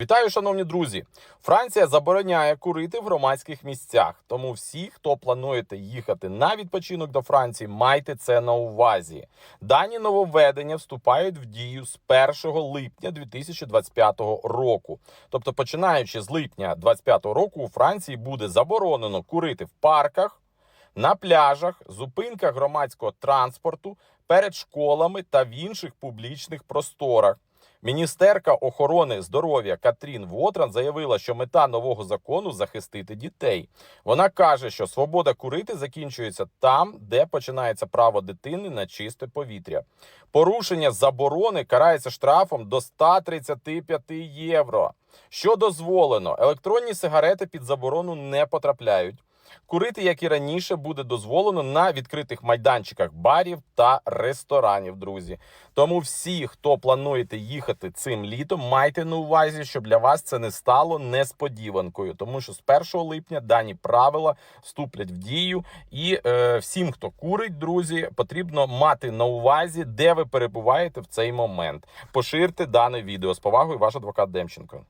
Вітаю, шановні друзі! Франція забороняє курити в громадських місцях. Тому всі, хто плануєте їхати на відпочинок до Франції, майте це на увазі. Дані нововведення вступають в дію з 1 липня 2025 року. Тобто, починаючи з липня 2025 року, у Франції буде заборонено курити в парках, на пляжах, зупинках громадського транспорту, перед школами та в інших публічних просторах. Міністерка охорони здоров'я Катрін Вотран заявила, що мета нового закону захистити дітей. Вона каже, що свобода курити закінчується там, де починається право дитини на чисте повітря. Порушення заборони карається штрафом до 135 євро. Що дозволено, електронні сигарети під заборону не потрапляють. Курити, як і раніше, буде дозволено на відкритих майданчиках барів та ресторанів, друзі. Тому всі, хто плануєте їхати цим літом, майте на увазі, щоб для вас це не стало несподіванкою, тому що з 1 липня дані правила вступлять в дію, і е, всім, хто курить, друзі, потрібно мати на увазі, де ви перебуваєте в цей момент. Поширте дане відео з повагою, ваш адвокат Демченко.